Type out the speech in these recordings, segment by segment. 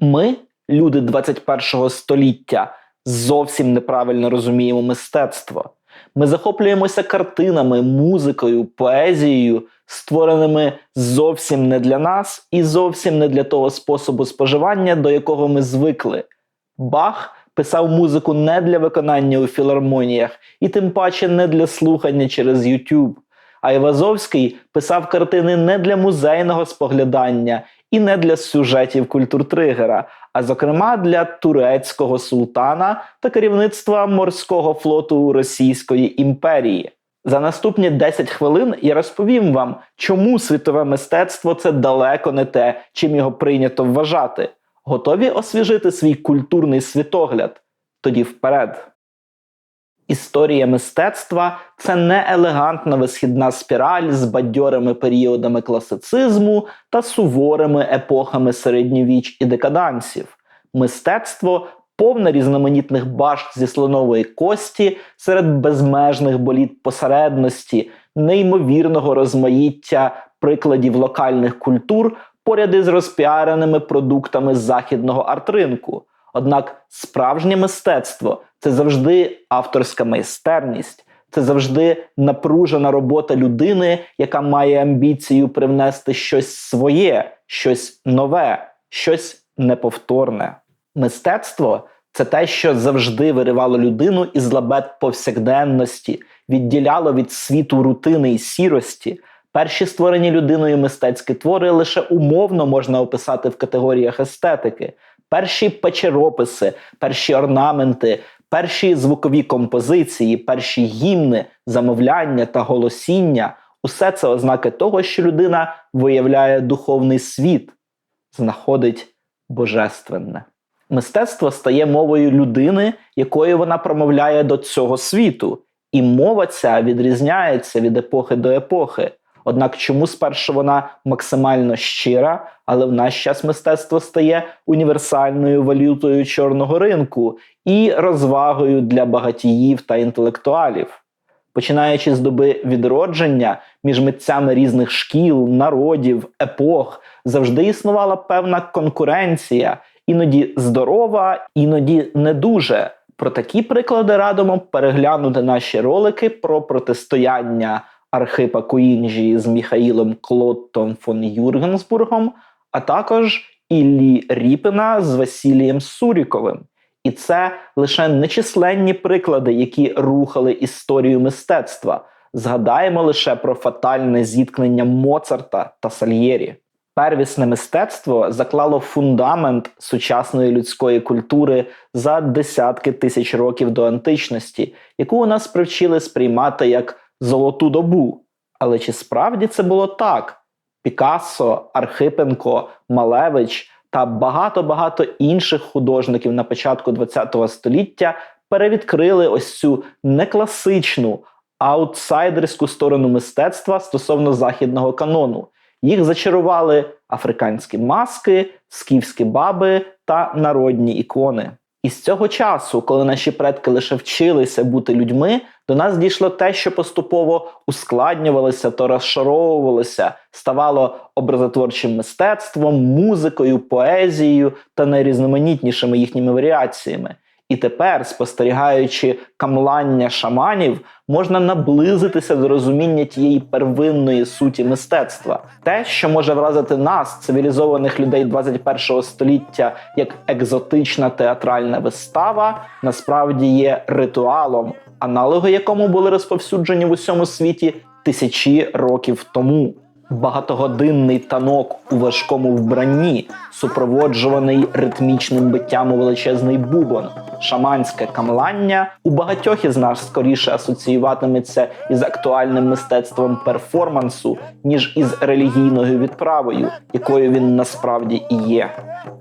Ми, люди 21 століття, зовсім неправильно розуміємо мистецтво. Ми захоплюємося картинами, музикою, поезією, створеними зовсім не для нас і зовсім не для того способу споживання, до якого ми звикли. Бах писав музику не для виконання у філармоніях, і тим паче не для слухання через YouTube. А Івазовський писав картини не для музейного споглядання і не для сюжетів культуртригера, а зокрема для турецького султана та керівництва морського флоту Російської імперії. За наступні 10 хвилин я розповім вам, чому світове мистецтво це далеко не те, чим його прийнято вважати. Готові освіжити свій культурний світогляд? Тоді вперед. Історія мистецтва це не елегантна висхідна спіраль з бадьорими періодами класицизму та суворими епохами середньовіч і декадансів. Мистецтво повне різноманітних башт зі слонової кості серед безмежних боліт посередності, неймовірного розмаїття прикладів локальних культур поряд із розпіареними продуктами західного арт-ринку. Однак справжнє мистецтво це завжди авторська майстерність, це завжди напружена робота людини, яка має амбіцію привнести щось своє, щось нове, щось неповторне. Мистецтво це те, що завжди виривало людину із лабет повсякденності, відділяло від світу рутини і сірості. Перші створені людиною мистецькі твори лише умовно можна описати в категоріях естетики. Перші печерописи, перші орнаменти, перші звукові композиції, перші гімни, замовляння та голосіння усе це ознаки того, що людина виявляє духовний світ, знаходить божественне. Мистецтво стає мовою людини, якою вона промовляє до цього світу, і мова ця відрізняється від епохи до епохи. Однак чому спершу вона максимально щира, але в наш час мистецтво стає універсальною валютою чорного ринку і розвагою для багатіїв та інтелектуалів. Починаючи з доби відродження між митцями різних шкіл, народів, епох, завжди існувала певна конкуренція, іноді здорова, іноді не дуже. Про такі приклади радимо переглянути наші ролики про протистояння Архипа Куінджі з Міхаїлом Клоттом фон Юргенсбургом, а також Іллі Ріпина з Василієм Суріковим. І це лише нечисленні приклади, які рухали історію мистецтва. Згадаємо лише про фатальне зіткнення Моцарта та Сальєрі. Первісне мистецтво заклало фундамент сучасної людської культури за десятки тисяч років до античності, яку у нас привчили сприймати як золоту добу. Але чи справді це було так? Пікассо, Архипенко, Малевич та багато-багато інших художників на початку ХХ століття перевідкрили ось цю некласичну аутсайдерську сторону мистецтва стосовно західного канону. Їх зачарували африканські маски, скіфські баби та народні ікони. І з цього часу, коли наші предки лише вчилися бути людьми, до нас дійшло те, що поступово ускладнювалося то розшаровувалося, ставало образотворчим мистецтвом, музикою, поезією та найрізноманітнішими їхніми варіаціями. І тепер, спостерігаючи камлання шаманів, можна наблизитися до розуміння тієї первинної суті мистецтва. Те, що може вразити нас, цивілізованих людей 21 століття, як екзотична театральна вистава, насправді є ритуалом, аналоги якому були розповсюджені в усьому світі тисячі років тому. Багатогодинний танок у важкому вбранні, супроводжуваний ритмічним биттям у величезний бубон, шаманське камлання у багатьох із нас скоріше асоціюватиметься із актуальним мистецтвом перформансу, ніж із релігійною відправою, якою він насправді і є.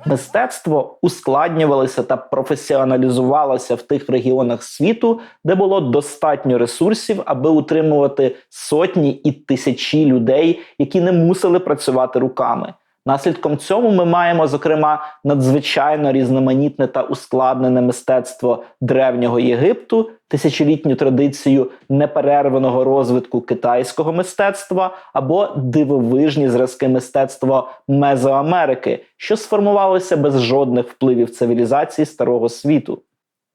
Мистецтво ускладнювалося та професіоналізувалося в тих регіонах світу, де було достатньо ресурсів, аби утримувати сотні і тисячі людей, які не мусили працювати руками. Наслідком цьому ми маємо, зокрема, надзвичайно різноманітне та ускладнене мистецтво древнього Єгипту, тисячолітню традицію неперерваного розвитку китайського мистецтва або дивовижні зразки мистецтва Мезоамерики, що сформувалося без жодних впливів цивілізації старого світу.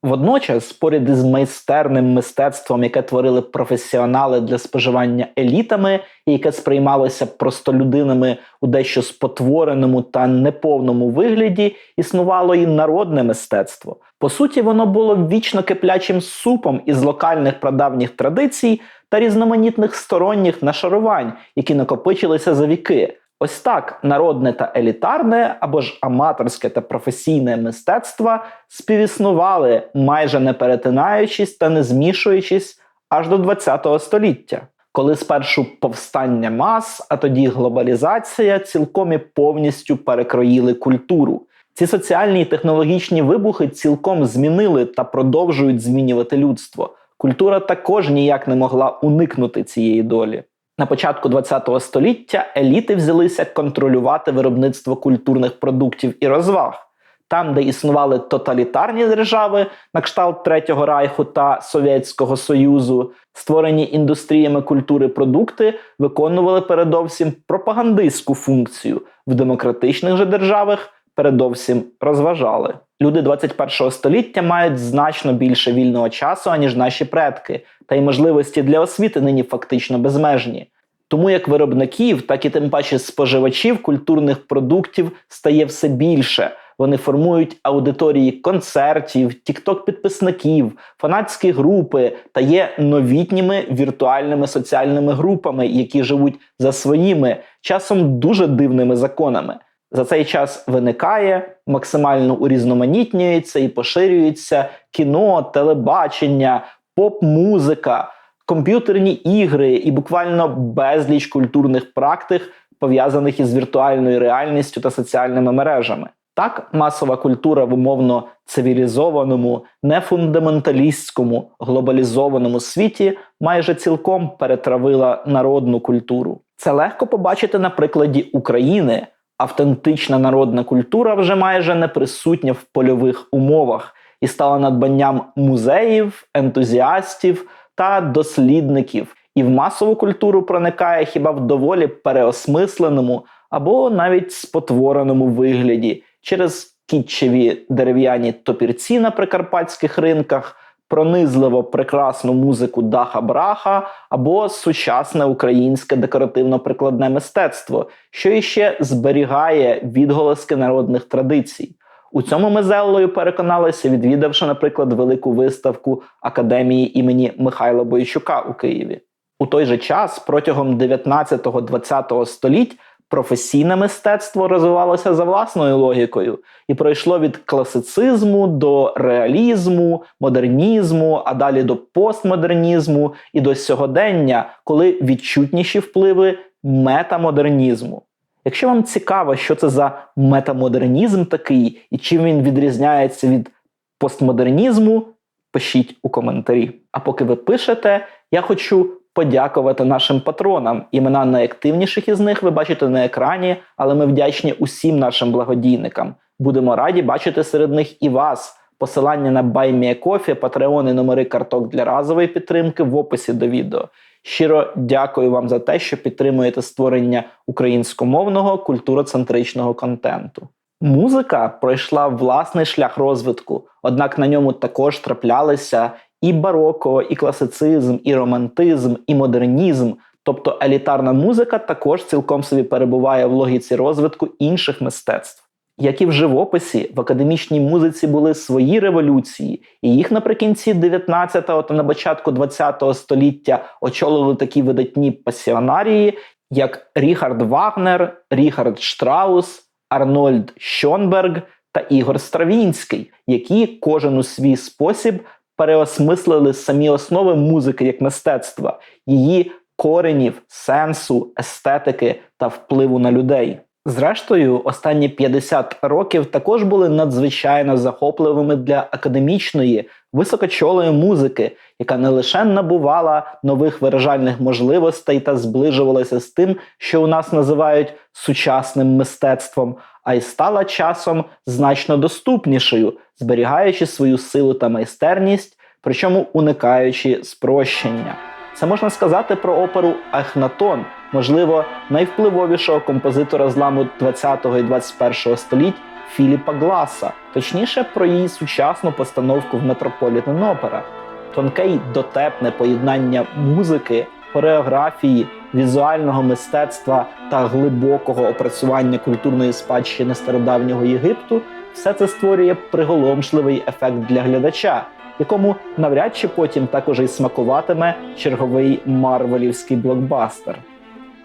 Водночас, поряд із майстерним мистецтвом, яке творили професіонали для споживання елітами, і яке сприймалося простолюдинами у дещо спотвореному та неповному вигляді, існувало і народне мистецтво. По суті, воно було вічно киплячим супом із локальних прадавніх традицій та різноманітних сторонніх нашарувань, які накопичилися за віки. Ось так народне та елітарне або ж аматорське та професійне мистецтво співіснували, майже не перетинаючись та не змішуючись аж до ХХ століття, коли спершу повстання мас, а тоді глобалізація цілком і повністю перекроїли культуру. Ці соціальні і технологічні вибухи цілком змінили та продовжують змінювати людство. Культура також ніяк не могла уникнути цієї долі. На початку ХХ століття еліти взялися контролювати виробництво культурних продуктів і розваг. Там, де існували тоталітарні держави, на кшталт Третього Райху та Совєтського Союзу, створені індустріями культури продукти виконували передовсім пропагандистську функцію в демократичних же державах. Передовсім розважали. Люди 21 століття мають значно більше вільного часу, аніж наші предки, та й можливості для освіти нині фактично безмежні. Тому як виробників, так і тим паче споживачів культурних продуктів стає все більше. Вони формують аудиторії концертів, тікток-підписників, фанатські групи та є новітніми віртуальними соціальними групами, які живуть за своїми, часом дуже дивними законами. За цей час виникає, максимально урізноманітнюється і поширюється кіно, телебачення, поп-музика, комп'ютерні ігри і буквально безліч культурних практик, пов'язаних із віртуальною реальністю та соціальними мережами. Так, масова культура в умовно цивілізованому, нефундаменталістському, глобалізованому світі майже цілком перетравила народну культуру. Це легко побачити на прикладі України. Автентична народна культура вже майже не присутня в польових умовах і стала надбанням музеїв, ентузіастів та дослідників. І в масову культуру проникає хіба в доволі переосмисленому або навіть спотвореному вигляді через кітчеві дерев'яні топірці на прикарпатських ринках, пронизливо прекрасну музику Даха Браха або сучасне українське декоративно-прикладне мистецтво, що іще зберігає відголоски народних традицій. У цьому ми з переконалися, відвідавши, наприклад, велику виставку академії імені Михайла Бойчука у Києві. У той же час протягом 19-20 століть професійне мистецтво розвивалося за власною логікою і пройшло від класицизму до реалізму, модернізму, а далі до постмодернізму і до сьогодення, коли відчутніші впливи метамодернізму. Якщо вам цікаво, що це за метамодернізм такий і чим він відрізняється від постмодернізму, пишіть у коментарі. А поки ви пишете, я хочу подякувати нашим патронам. Імена найактивніших із них ви бачите на екрані, але ми вдячні усім нашим благодійникам. Будемо раді бачити серед них і вас. Посилання на BuyMeACoffee, Patreon і номери карток для разової підтримки в описі до відео. Щиро дякую вам за те, що підтримуєте створення українськомовного культуроцентричного контенту. Музика пройшла власний шлях розвитку, однак на ньому також траплялися і бароко, і класицизм, і романтизм, і модернізм. Тобто елітарна музика також цілком собі перебуває в логіці розвитку інших мистецтв. Як і в живописі, в академічній музиці були свої революції, і їх наприкінці 19-го та на початку 20-го століття очолили такі видатні пасіонарії, як Ріхард Вагнер, Ріхард Штраус, Арнольд Щонберг та Ігор Стравінський, які кожен у свій спосіб переосмислили самі основи музики як мистецтва, її коренів, сенсу, естетики та впливу на людей. Зрештою, останні 50 років також були надзвичайно захопливими для академічної, високочолої музики, яка не лише набувала нових виражальних можливостей та зближувалася з тим, що у нас називають сучасним мистецтвом, а й стала часом значно доступнішою, зберігаючи свою силу та майстерність, причому уникаючи спрощення. Це можна сказати про оперу Ахнатон, можливо, найвпливовішого композитора зламу 20-го і 21-го століть Філіпа Гласа, точніше про її сучасну постановку в Метрополітен Опера. Тонке й дотепне поєднання музики, хореографії, візуального мистецтва та глибокого опрацювання культурної спадщини стародавнього Єгипту все це створює приголомшливий ефект для глядача, якому навряд чи потім також і смакуватиме черговий марвелівський блокбастер.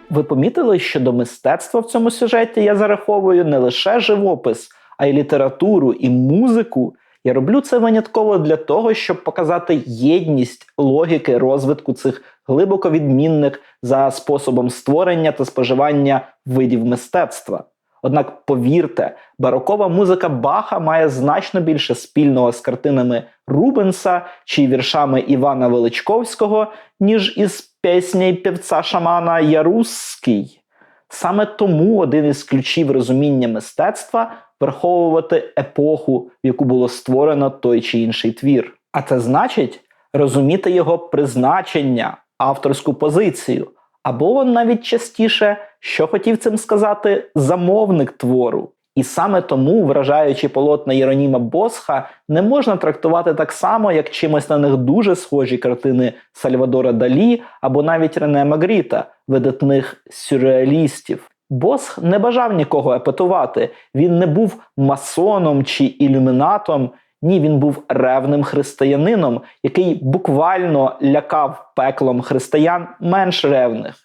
Ви помітили, що до мистецтва в цьому сюжеті я зараховую не лише живопис, а й літературу і музику. Я роблю це винятково для того, щоб показати єдність логіки розвитку цих глибоко відмінних за способом створення та споживання видів мистецтва. Однак повірте, барокова музика Баха має значно більше спільного з картинами Рубенса чи віршами Івана Величковського, ніж із піснею певця шамана Ярузький. Саме тому один із ключів розуміння мистецтва враховувати епоху, в яку було створено той чи інший твір. А це значить розуміти його призначення, авторську позицію, або навіть частіше, що хотів цим сказати замовник твору. І саме тому, вражаючи полотна Єроніма Босха, не можна трактувати так само, як чимось на них дуже схожі картини Сальвадора Далі або навіть Рене Магріта, видатних сюрреалістів. Босх не бажав нікого епатувати, він не був масоном чи ілюмінатом. Ні, він був ревним християнином, який буквально лякав пеклом християн менш ревних.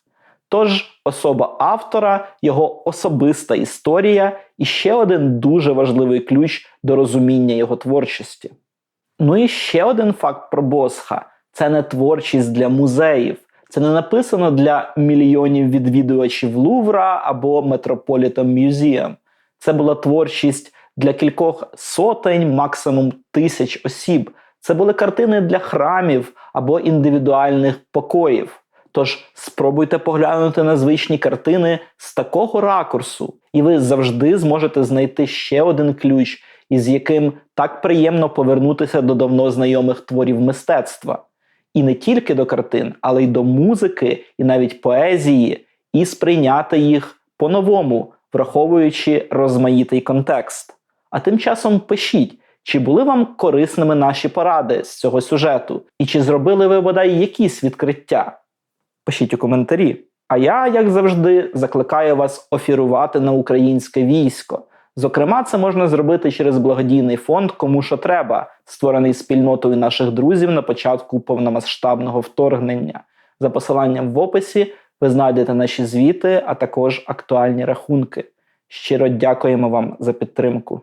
Тож особа автора, його особиста історія і ще один дуже важливий ключ до розуміння його творчості. Ну і ще один факт про Босха: це не творчість для музеїв, це не написано для мільйонів відвідувачів Лувра або Metropolitan Museum. Це була творчість для кількох сотень, максимум тисяч осіб. Це були картини для храмів або індивідуальних покоїв. Тож спробуйте поглянути на звичні картини з такого ракурсу, і ви завжди зможете знайти ще один ключ, із яким так приємно повернутися до давно знайомих творів мистецтва. І не тільки до картин, але й до музики, і навіть поезії, і сприйняти їх по-новому, враховуючи розмаїтий контекст. А тим часом пишіть, чи були вам корисними наші поради з цього сюжету, і чи зробили ви бодай якісь відкриття? Пишіть у коментарі. А я, як завжди, закликаю вас офірувати на українське військо. Зокрема, це можна зробити через благодійний фонд Кому що треба, створений спільнотою наших друзів на початку повномасштабного вторгнення. За посиланням в описі ви знайдете наші звіти, а також актуальні рахунки. Щиро дякуємо вам за підтримку.